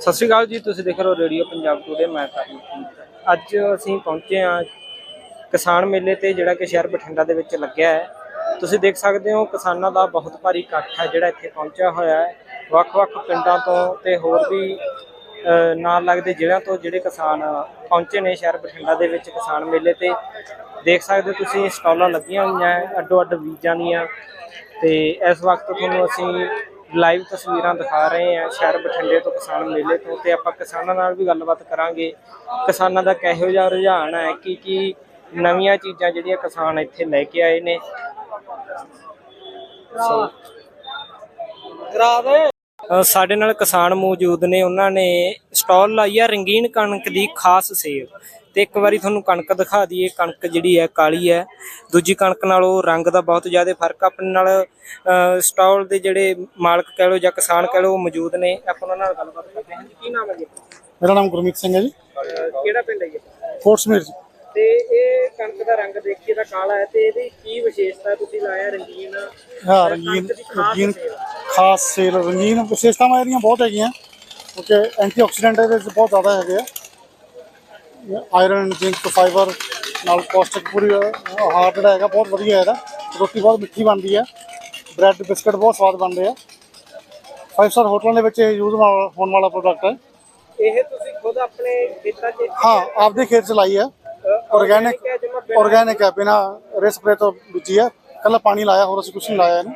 ਸਤਿ ਸ਼੍ਰੀ ਅਕਾਲ ਜੀ, ਤੁਸੀਂ ਦੇਖ ਰਹੇ ਹੋ ਰੇਡੀਓ ਪੰਜਾਬ ਟੂਡੇ ਮੈਂ ਤਰਨਜੀਤ ਅੱਜ ਅਸੀਂ ਪਹੁੰਚੇ ਹਾਂ ਕਿਸਾਨ ਮੇਲੇ ਤੇ, ਜਿਹੜਾ ਕਿ ਸ਼ਹਿਰ ਬਠਿੰਡਾ ਦੇ ਵਿੱਚ ਲੱਗਿਆ ਹੈ। ਤੁਸੀਂ ਦੇਖ ਸਕਦੇ ਹੋ, ਕਿਸਾਨਾਂ ਦਾ ਬਹੁਤ ਭਾਰੀ ਇਕੱਠ ਹੈ, ਜਿਹੜਾ ਇੱਥੇ ਪਹੁੰਚਿਆ ਹੋਇਆ ਹੈ। ਵੱਖ-ਵੱਖ ਪਿੰਡਾਂ ਤੋਂ ਤੇ ਹੋਰ ਵੀ ਨਾਲ ਲੱਗਦੇ ਜ਼ਿਲ੍ਹਿਆਂ ਤੋਂ ਜਿਹੜੇ ਕਿਸਾਨ ਪਹੁੰਚੇ ਨੇ ਸ਼ਹਿਰ ਬਠਿੰਡਾ ਦੇ ਵਿੱਚ ਕਿਸਾਨ ਮੇਲੇ ਤੇ। ਦੇਖ ਸਕਦੇ ਹੋ ਤੁਸੀਂ, ਸਟਾਲਾਂ ਲੱਗੀਆਂ ਹੋਈਆਂ ਅੱਡੋ-ਅੱਡ ਬੀਜਾਂ ਦੀਆਂ। ਤੇ ਇਸ ਵਕਤ ਤੁਹਾਨੂੰ ਅਸੀਂ ਲਾਈਵ ਤਸਵੀਰਾਂ ਦਿਖਾ ਰਹੇ ਹਾਂ ਸ਼ਹਿਰ ਬਠਿੰਡੇ ਤੋਂ ਕਿਸਾਨ ਮੇਲੇ ਤੋਂ ਤੇ ਆਪਾਂ ਕਿਸਾਨਾਂ ਨਾਲ ਵੀ ਗੱਲਬਾਤ ਕਰਾਂਗੇ। ਕਿਸਾਨਾਂ ਦਾ ਕਿਹੋ ਜਿਹਾ ਰੁਝਾਨ ਹੈ? ਕੀ ਕੀ ਨਵੀਆਂ ਚੀਜ਼ਾਂ ਜਿਹੜੀਆਂ ਕਿਸਾਨ ਇੱਥੇ ਲੈ ਕੇ ਆਏ ਨੇ? ਸੋ ਅ, ਸਾਡੇ ਨਾਲ ਕਿਸਾਨ ਮੌਜੂਦ ਨੇ ਉਹਨਾਂ ਨੇ ਸਟਾਲ ਲਾਈ ਆ ਰੰਗੀਨ ਕਣਕ ਦੀ ਖਾਸ ਸੇਲ ਤੇ ਇੱਕ ਵਾਰੀ ਤੁਹਾਨੂੰ ਕਣਕ ਦਿਖਾ ਦਈਏ ਕਣਕ ਜਿਹੜੀ ਹੈ ਕਾਲੀ ਹੈ। ਦੂਜੀ ਕਣਕ ਨਾਲੋਂ ਰੰਗ ਦਾ ਬਹੁਤ ਜ਼ਿਆਦਾ ਫ਼ਰਕ। ਆਪਣੇ ਨਾਲ ਸਟਾਲ ਦੇ ਜਿਹੜੇ ਮਾਲਕ ਕਹਿ ਲਓ ਜਾਂ ਕਿਸਾਨ ਕਹਿ ਉਹ ਮੌਜੂਦ ਨੇ। ਆਪਾਂ ਉਹਨਾਂ ਨਾਲ ਗੱਲਬਾਤ ਕਰਦੇ ਹਾਂ ਜੀ। ਕੀ ਨਾਮ ਹੈ ਜੀ? ਮੇਰਾ ਨਾਮ ਗੁਰਮੀਤ ਸਿੰਘ ਹੈ ਜੀ। ਕਿਹੜਾ ਪਿੰਡ ਹੈ ਜੀ? ਫੋਰਟਸਮੀਰ ਜੀ। ਤੇ ਇਹ ਕਣਕ ਦਾ ਰੰਗ ਦੇਖੀਏ ਤਾਂ ਕਾਲਾ ਹੈ ਤੇ ਇਹਦੀ ਕੀ ਵਿਸ਼ੇਸ਼ਤਾ ਤੁਸੀਂ ਲਾਇਆ ਰੰਗੀਨ ਹਾਂ ਰੰਗੀਨ ਰੰਗੀਨ। ਖਾਸ ਸੇਲ ਰੰਗੀਨ ਵਿਸ਼ੇਸ਼ਤਾਵਾਂ ਇਹਦੀਆਂ ਬਹੁਤ ਹੈਗੀਆਂ ਕਿਉਂਕਿ ਐਂਟੀਆਕਸੀਡੈਂਟ ਇਹਦੇ ਵਿੱਚ ਬਹੁਤ ਜ਼ਿਆਦਾ ਹੈਗੇ ਆ। ਆਇਰਨ ਜ਼ਿੰਕ ਫਾਈਬਰ ਨਾਲ ਪੌਸ਼ਟਿਕ ਪੂਰੀ ਆਹਾਰ ਜਿਹੜਾ ਹੈਗਾ ਬਹੁਤ ਵਧੀਆ ਇਹਦਾ ਰੋਟੀ ਬਹੁਤ ਮਿੱਠੀ ਬਣਦੀ ਹੈ ਬ੍ਰੈਡ ਬਿਸਕਟ ਬਹੁਤ ਸਵਾਦ ਬਣਦੇ ਆ। 5 ਸਟਾਰ ਹੋਟਲਾਂ ਦੇ ਵਿੱਚ ਇਹ ਯੂਜ਼ ਹੋਣ ਵਾਲਾ ਪ੍ਰੋਡਕਟ ਹੈ ਇਹ ਤੁਸੀਂ ਖੁਦ ਆਪਣੇ ਖੇਤਾਂ 'ਚ ਹਾਂ ਆਪਦੇ ਖੇਤ ਚ ਲਾਈ ਹੈ ਆਰਗੈਨਿਕ ਆਰਗੈਨਿਕ ਹੈ ਬਿਨਾ ਰੇ ਸਪਰੇ ਤੋਂ ਬੀਜੀ ਹੈ ਕੱਲਾ ਪਾਣੀ ਲਾਇਆ ਹੋਰ ਅਸੀਂ ਕੁਝ ਨਹੀਂ ਲਾਇਆ ਇਹਨੂੰ।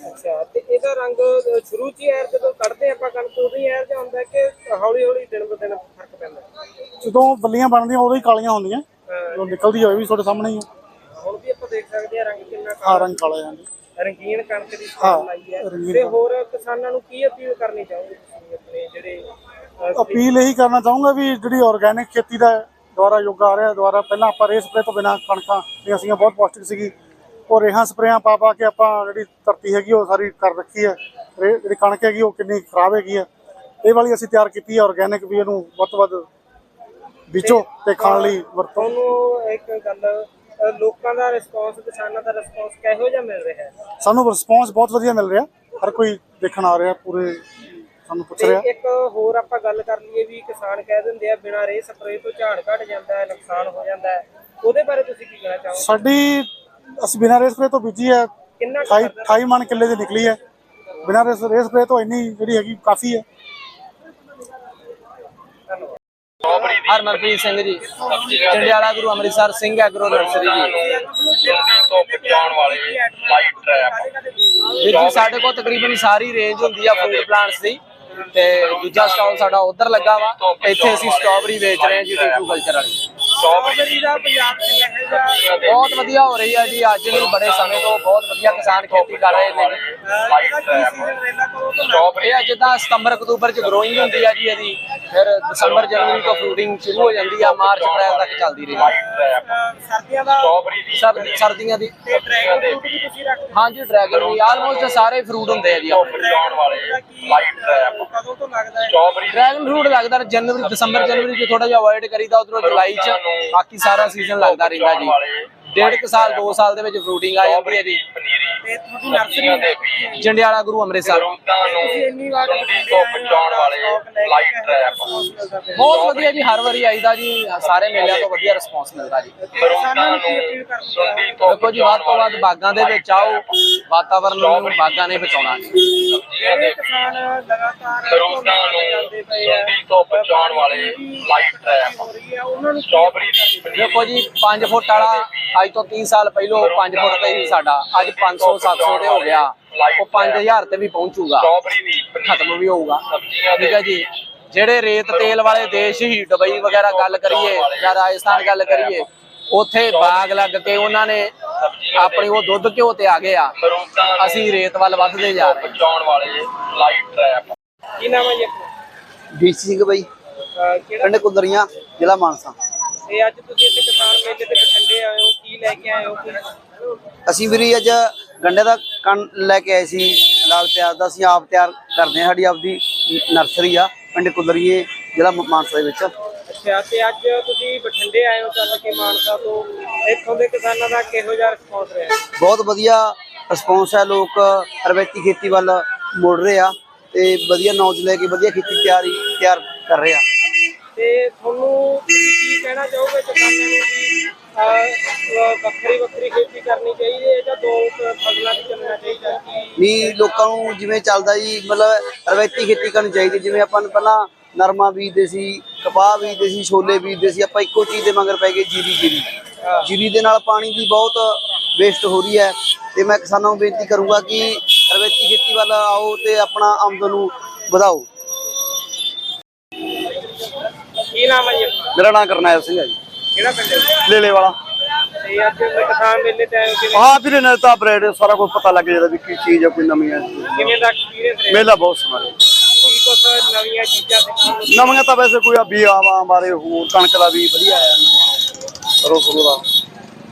ਅੱਛਾ ਤੇ ਇਹਦਾ ਰੰਗ ਸ਼ੁਰੂ 'ਚ ਹੀ ਯਾਰ ਜਦੋਂ ਕੱਢਦੇ ਆਪਾਂ ਕਣਕ ਉਦੋਂ ਹੀ ਯਾਰ ਜਾਂ ਹੁੰਦਾ ਕਿ ਹੌਲੀ ਹੌਲੀ ਦਿਨ ਬ ਦਿਨ ਫ਼ਰਕ ਪੈਂਦਾ? ਜਦੋਂ ਬੱਲੀਆਂ ਬਣਦੀਆਂ ਉਦੋਂ ਹੀ ਕਾਲੀਆਂ ਹੁੰਦੀਆਂ। ਜਦੋਂ ਨਿਕਲਦੀ ਹੋਏ ਵੀ ਤੁਹਾਡੇ ਸਾਹਮਣੇ ਹੀ ਹੁਣ ਵੀ ਆਪਾਂ ਦੇਖ ਸਕਦੇ ਹਾਂ ਰੰਗ ਕਿੰਨਾ ਰੰਗ ਕਾਲਾ ਰੰਗੀਨ ਕਣਕ ਦੀ ਹਾਂ, ਸਟਾਲ ਲਾਈ ਹੈ। ਰੰਗੀਨ ਤੇ ਹੋਰ ਕਿਸਾਨਾਂ ਨੂੰ ਕੀ ਅਪੀਲ ਕਰਨੀ ਚਾਹੋਗੇ ਤੁਸੀਂ ਆਪਣੇ ਜਿਹੜੇ ਅ, ਅਪੀਲ ਇਹੀ ਕਰਨਾ ਚਾਹੂੰਗਾ ਵੀ ਜਿਹੜੀ ਆਰਗੈਨਿਕ ਖੇਤੀ ਦਾ ਦੁਆਰਾ ਯੁੱਗ ਆ ਰਿਹਾ ਦੁਆਰਾ ਪਹਿਲਾਂ ਆਪਾਂ ਰੇ ਸਪਰੇ ਤੋਂ ਬਿਨਾ ਕਣਕਾਂ ਬਹੁਤ ਪੌਸ਼ਟਿਕ ਸੀਗੀ। ਉਹ ਰੇਹਾਂ ਸਪਰੇਆਂ ਪਾ ਪਾ ਕੇ ਆਪਾਂ ਜਿਹੜੀ ਧਰਤੀ ਹੈਗੀ ਉਹ ਸਾਰੀ ਕਰ ਰੱਖੀ ਹੈ। ਜਿਹੜੀ ਕਣਕ ਹੈਗੀ ਉਹ ਕਿੰਨੀ ਖਰਾਬ ਹੈਗੀ ਹੈ ਇਹ ਵਾਲੀ ਅਸੀਂ ਤਿਆਰ ਕੀਤੀ ਹੈ ਆਰਗੈਨਿਕ ਵੀ ਇਹਨੂੰ ਵੱਧ ਵੱਧ ਬੀਜੋ ਤੇ ਖਾਣ ਲਈ ਵਰਤੋਂ। ਤੁਹਾਨੂੰ ਇੱਕ ਗੱਲ ਲੋਕਾਂ ਦਾ ਰਿਸਪੌਂਸ ਕਿਸਾਨਾਂ ਦਾ ਰਿਸਪੌਂਸ ਕਿਹੋ ਜਿਹਾ ਮਿਲ ਰਿਹਾ ਹੈ? ਸਾਨੂੰ ਰਿਸਪੌਂਸ ਬਹੁਤ ਵਧੀਆ ਮਿਲ ਰਿਹਾ। ਹਰ ਕੋਈ ਦੇਖਣ ਆ ਰਿਹਾ ਪੂਰੇ ਸਾਨੂੰ ਪੁੱਛ ਰਿਹਾ। ਇੱਕ ਹੋਰ ਆਪਾਂ ਗੱਲ ਕਰ ਲਈਏ ਵੀ ਕਿਸਾਨ ਕਹਿ ਦਿੰਦੇ ਆ ਬਿਨਾਂ ਰੇ ਸਪਰੇ ਤੋਂ ਝਾੜ ਘਟ ਜਾਂਦਾ ਹੈ ਨੁਕਸਾਨ ਹੋ ਜਾਂਦਾ ਹੈ। ਉਹਦੇ ਬਾਰੇ ਤੁਸੀਂ ਕੀ ਕਹਿਣਾ ਚਾਹੋਗੇ? ਸਾਡੀ ਅਸੀਂ ਬਿਨਾਂ ਰੇ ਸਪਰੇ ਤੋਂ ਬੀਜੀ ਹੈ। ਕਿੰਨਾ ਕੁ 28 28 ਮਣ ਕਿੱਲੇ ਦੀ ਨਿਕਲੀ ਹੈ। ਬਿਨਾਂ ਰੇ ਰੇ ਸਪਰੇ ਤੋਂ ਇੰਨੀ ਜਿਹੜੀ ਹੈਗੀ ਕਾਫੀ ਹੈ। ਹਰਮਨਪ੍ਰੀਤ ਸਿੰਘ ਜੀ। Chandiala Guru Amritsar Singh agro nursery ji. ਤੋਂ ਬਚਾਉਣ ਵਾਲੇ ਲਾਈਟ ਟ੍ਰੈਪ ਵੀਰ ਜੀ ਸਾਡੇ ਕੋਲ ਤਕਰੀਬਨ ਸਾਰੀ ਰੇਂਜ ਹੁੰਦੀ ਆ ਫਰੂਟ ਪਲਾਂਟਸ ਦੀ। ਤੇ ਦੂਜਾ ਸਟਾਲ ਸਾਡਾ ਉਧਰ ਲੱਗਾ ਵਾ। ਇੱਥੇ ਅਸੀਂ ਸਟ੍ਰਾਬੇਰੀ ਵੇਚ ਰਹੇ ਹਾਂ ਜੀ ਟਿਸ਼ੂ ਕਲਚਰ ਵਾਲੀ। ਸਟ੍ਰਾਬੇਰੀ ਦਾ ਪੰਜਾਬ 'ਚ ਬਹੁਤ ਵਧੀਆ ਹੋ ਰਹੀ ਆ ਜੀ। ਅੱਜ ਨਹੀਂ ਬੜੇ ਸਮੇਂ ਤੋਂ ਬਹੁਤ ਵਧੀਆ ਕਿਸਾਨ ਖੇਤੀ ਕਰ ਰਹੇ ਨੇ। ਇਹ ਆ ਜਿੱਦਾਂ ਸਤੰਬਰ ਅਕਤੂਬਰ ਚ ਗਰੋਇੰਗ ਹੁੰਦੀ ਆ ਜੀ ਇਹਦੀ ਫਿਰ ਦਸੰਬਰ ਜਨਵਰੀ ਤੋਂ ਫਰੂਟਿੰਗ ਸ਼ੁਰੂ ਹੋ ਜਾਂਦੀ ਆ ਮਾਰਚ ਅਪ੍ਰੈਲ ਤੱਕ ਚੱਲਦੀ ਰਹੀ ਸਰਦੀਆਂ ਦਾ ਸਰਦੀਆਂ ਦੀ ਵੀ ਤੁਸੀਂ ਰੱਖਦੇ ਹਾਂਜੀ ਡਰੈਗਨ ਵੀ ਆਲਮੋਸਟ ਸਾਰੇ ਫਰੂਟ ਹੁੰਦੇ ਆ ਜੀ ਹੈ? ਸਟ੍ਰਾਬੇਰੀ ਡਰੈਗਨ ਫਰੂਟ ਲੱਗਦਾ ਜਨਵਰੀ ਦਸੰਬਰ ਜਨਵਰੀ ਚ ਥੋੜਾ ਜਿਹਾ ਅਵੋਇਡ ਕਰੀਦਾ ਉਧਰੋਂ ਜੁਲਾਈ ਚ। ਬਾਕੀ ਸਾਰਾ ਸੀਜ਼ਨ ਲੱਗਦਾ ਰਹਿੰਦਾ ਜੀ। ਡੇਢ ਕੁ ਸਾਲ 2 ਸਾਲ ਦੇ ਵਿੱਚ ਫਰੂਟਿੰਗ ਆ ਜਾਂਦੀ ਹੈ ਜੀ। ਤੇ ਤੁਹਾਡੀ ਨਰਸਰੀ ਜੰਡਿਆਲਾ ਗੁਰੂ ਅੰਮ੍ਰਿਤਸਰ। ਰੁੱਤਾਂ ਨੂੰ ਤੁਸੀਂ ਇੰਨੀ ਵਾਰ ਸੁੰਡੀ ਤੋਂ ਬਚਾਉਣ ਵਾਲੇ ਲਾਈਟ ਟ੍ਰੈਪ ਬਹੁਤ ਵਧੀਆ ਜੀ ਹਰ ਵਾਰੀ ਆਈਦਾ ਜੀ ਸਾਰੇ ਮੇਲਿਆਂ ਤੋਂ ਵਧੀਆ ਰਿਸਪੌਂਸ ਮਿਲਦਾ ਜੀ। ਨੂੰ ਸੁੰਡੀ ਤੋਂ ਦੇਖੋ ਜੀ ਵੱਧ ਤੋਂ ਵੱਧ ਬਾਗਾਂ ਦੇ ਵਿੱਚ ਆਓ ਵਾਤਾਵਰਨ ਨੂੰ ਬਾਗਾਂ ਨੇ ਬਚਾਉਣਾ ਜੀ। ਜਿਹੜੇ ਕਿਸਾਨ ਲਗਾਤਾਰ ਰੁੱਤਾਂ ਨੂੰ ਜਾਂਦੇ ਪਏ ਆ ਸੁੰਡੀ ਤੋਂ ਬਚਾਉਣ ਵਾਲੇ ਲਾਈਟ ਟ੍ਰੈਪ ਹੋ ਰਹੀ ਆ ਉਹਨਾਂ ਨੂੰ ਸਟ੍ਰਾਬੇਰੀ ਦੀ ਪਨੀਰੀ ਦੇਖੋ ਜੀ 5 ਫੁੱਟ ਵਾਲਾ ਅੱਜ ਤੋਂ 30 ਸਾਲ ਪਹਿਲਾਂ 5 ਫੁੱਟ ਤੇ ਸੀ ਸਾਡਾ। ਅੱਜ 500 700 ਤੇ ਹੋ ਗਿਆ। ਉਹ 5000 ਤੇ ਵੀ ਪਹੁੰਚੂਗਾ। ਖਤਮ ਵੀ ਹੋਊਗਾ। ਠੀਕ ਹੈ ਜੀ। ਜਿਹੜੇ ਰੇਤ ਤੇਲ ਵਾਲੇ ਦੇਸ਼ ਹੀ ਦੁਬਈ ਵਗੈਰਾ ਗੱਲ ਕਰੀਏ ਜਾਂ ਰਾਜਸਥਾਨ ਗੱਲ ਕਰੀਏ ਉੱਥੇ ਬਾਗ ਲੱਗ ਕੇ ਉਹਨਾਂ ਨੇ ਆਪਣੀ ਉਹ ਦੁੱਧ ਘਿਓ ਤੇ ਆ ਗਏ ਆ। ਅਸੀਂ ਰੇਤ ਵੱਲ ਵੱਧਦੇ ਜਾ ਰਹੇ ਹਾਂ। ਬਚਾਉਣ ਵਾਲੇ ਲਾਈਟ ਟ੍ਰੈਪ ਕੀ ਨਾਮ ਹੈ ਜੀ ਆਪਣਾ? ਡੀਸੀ ਸਿੰਘ ਬਾਈ। ਪਿੰਡ ਕੁੰਦਰੀਆਂ ਜ਼ਿਲ੍ਹਾ ਮਾਨਸਾ। ਤੇ ਅੱਜ ਤੁਸੀਂ ਇੱਥੇ ਕਿਸਾਨ ਮੇਲੇ ਤੇ ਬਠਿੰਡੇ ਆਏ ਹੋ ਕੀ ਲੈ ਕੇ ਆਏ ਹੋ ਕੀ ਅਸੀਂ ਵੀਰੇ ਅੱਜ ਗੰਡੇ ਦਾ ਕਣ ਲੈ ਕੇ ਆਏ ਸੀ ਲਾਲ ਪਿਆਜ਼ ਦਾ ਅਸੀਂ ਆਪ ਤਿਆਰ ਕਰਦੇ ਹਾਂ ਸਾਡੀ ਆਪਦੀ ਨਰਸਰੀ ਆ ਪਿੰਡ ਕੁੰਦਰੀਏ ਜ਼ਿਲ੍ਹਾ ਮ- ਮਾਨਸਾ ਦੇ ਵਿੱਚ। ਅੱਛਾ ਤੇ ਅੱਜ ਤੁਸੀਂ ਬਠਿੰਡੇ ਆਏ ਹੋ ਚੱਲ ਕੇ ਮਾਨਸਾ ਤੋਂ ਇੱਥੋਂ ਦੇ ਕਿਸਾਨਾਂ ਦਾ ਕਿਹੋ ਜਿਹਾ ਰਿਸਪੌਂਸ ਰਿਹਾ? ਬਹੁਤ ਵਧੀਆ ਰਿਸਪੌਂਸ ਹੈ ਲੋਕ ਰਵਾਇਤੀ ਖੇਤੀ ਵੱਲ ਮੁੜ ਰਹੇ ਆ ਤੇ ਵਧੀਆ ਨੌਜ ਲੈ ਕੇ ਵਧੀਆ ਖੇਤੀ ਤਿਆਰੀ ਤਿਆਰ ਕਰ ਰਿਹਾ ਤੇ ਤੁਹਾਨੂੰ ਕਹਿਣਾ ਚਾਹੋਗੇ ਕਿਸਾਨਾਂ ਨੂੰ ਵੀ ਵੱਖਰੀ ਵੱਖਰੀ ਖੇਤੀ ਕਰਨੀ ਚਾਹੀਦੀ ਹੈ ਜਾਂ ਦੋ ਫਸਲਾਂ ਦੀ ਚੱਲਣਾ ਚਾਹੀਦਾ ਕਿ ਵੀ ਲੋਕਾਂ ਨੂੰ ਜਿਵੇਂ ਚੱਲਦਾ ਜੀ ਮਤਲਬ ਰਵਾਇਤੀ ਖੇਤੀ ਕਰਨੀ ਚਾਹੀਦੀ ਜਿਵੇਂ ਆਪਾਂ ਨੂੰ ਪਹਿਲਾਂ ਨਰਮਾ ਬੀਜਦੇ ਸੀ ਕਪਾਹ ਬੀਜਦੇ ਸੀ ਛੋਲੇ ਬੀਜਦੇ ਸੀ ਆਪਾਂ ਇੱਕੋ ਚੀਜ਼ ਦੇ ਮਗਰ ਪੈ ਗਏ ਜੀਰੀ ਜੀਰੀ। ਜੀਰੀ ਦੇ ਨਾਲ ਪਾਣੀ ਦੀ ਬਹੁਤ ਵੇਸਟ ਹੋ ਰਹੀ ਹੈ। ਤੇ ਮੈਂ ਕਿਸਾਨਾਂ ਨੂੰ ਬੇਨਤੀ ਕਰੂੰਗਾ ਕਿ ਰਵਾਇਤੀ ਖੇਤੀ ਵੱਲ ਆਓ ਤੇ ਆਪਣਾ ਆਮਦਨ ਨੂੰ ਵਧਾਓ ਕੀ ਨਾਮ ਹੈ ਜੀ ਆਪਣਾ? ਮੇਰਾ ਨਾਮ ਕਰਨੈਲ ਸਿੰਘ ਹੈ ਜੀ। ਕਿਹੜਾ ਪਿੰਡ ਹੈ ਲੇਲੇ ਵਾਲਾ। ਤੇ ਅੱਜ ਕਿਸਾਨ ਮੇਲੇ ਤੇ ਆਏ ਹੋ ਕਿਵੇਂ? ਹਾਂ ਵੀਰੇ ਨੇ ਤਾਂ ਬਰੇਡ ਸਾਰਾ ਕੁਝ ਪਤਾ ਲੱਗ ਜਾਂਦਾ ਵੀ ਕੀ ਚੀਜ਼ ਹੈ ਕੋਈ ਨਵੀਂ ਹੈ ਕਿਵੇਂ ਦਾ ਐਕਸਪੀਰੀਅੰਸ ਰਿਹਾ? ਮੇਲਾ ਬਹੁਤ ਸੋਹਣਾ ਹੈ ਕੀ ਕੁਛ ਨਵੀਆਂ ਚੀਜ਼ਾਂ ਸਿੱਖਣ ਨੂੰ? ਨਵੀਆਂ ਤਾਂ ਵੈਸੇ ਕੋਈ ਆ ਬੀਆਵਾਂ ਬਾਰੇ ਹੋਰ ਕਣਕ ਦਾ ਵੀ ਵਧੀਆ ਹੈ ਰੋਸਰੋ ਦਾ।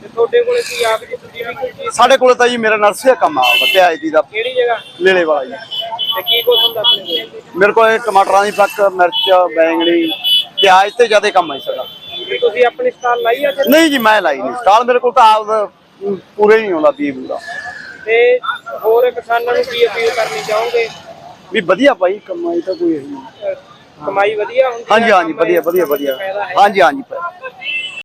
ਤੇ ਤੁਹਾਡੇ ਕੋਲੇ ਕੀ ਆਪ ਜੀ ਤੁਸੀਂ ਵੀ ਕੋਈ ਚੀਜ਼ ਸਾਡੇ ਕੋਲ ਤਾਂ ਜੀ ਮੇਰਾ ਨਰਸਰੀ ਦਾ ਕੰਮ ਆ ਪਿਆਜ਼ ਦੀ ਦਾ ਕਿਹੜੀ ਜਗ੍ਹਾ? ਲੇਲੇ ਵਾਲਾ ਜੀ। ਤੇ ਕੀ ਕੁਛ ਹੁੰਦਾ? ਆਪਣੇ ਕੋਲ ਮੇਰੇ ਕੋਲ ਇਹ ਟਮਾਟਰਾਂ ਦੀ ਫੱਕ ਮਿਰਚ ਬੈਂਗਣੀ ਪਿਆਜ਼ ਤੇ ਜ਼ਿਆਦਾ ਕੰਮ ਹੈ ਸਾਡਾ। ਵੀ ਤੁਸੀਂ ਆਪਣੀ ਸਟਾਲ ਲਾਈ ਅੱਜ ਨਹੀਂ ਜੀ ਮੈਂ ਲਾਈ ਨਹੀਂ। ਸਟਾਲ ਮੇਰੇ ਕੋਲ ਤਾਂ ਆਪ ਪੂਰੇ ਨਹੀਂ ਆਉਂਦਾ ਬੀਜ ਦਾ। ਤੇ ਹੋਰ ਕਿਸਾਨਾਂ ਨੂੰ ਕੀ ਅਪੀਲ ਕਰਨੀ ਚਾਹੋਗੇ? ਵੀ ਵਧੀਆ ਭਾਈ ਕਮਾਈ ਤਾਂ ਕੋਈ ਹੈ ਨਹੀਂ। ਅਹ ਕਮਾਈ ਵਧੀਆ ਹੁੰਦੀ ਹਾਂਜੀ ਹੈ, ਹਾਂਜੀ ਕੰਮ ਵਧੀਆ ਵਧੀਆ। ਵਧੀਆ ਫਾਇਦਾ ਹੈ। ਹਾਂਜੀ ਹਾਂਜੀ। ਭਾਈ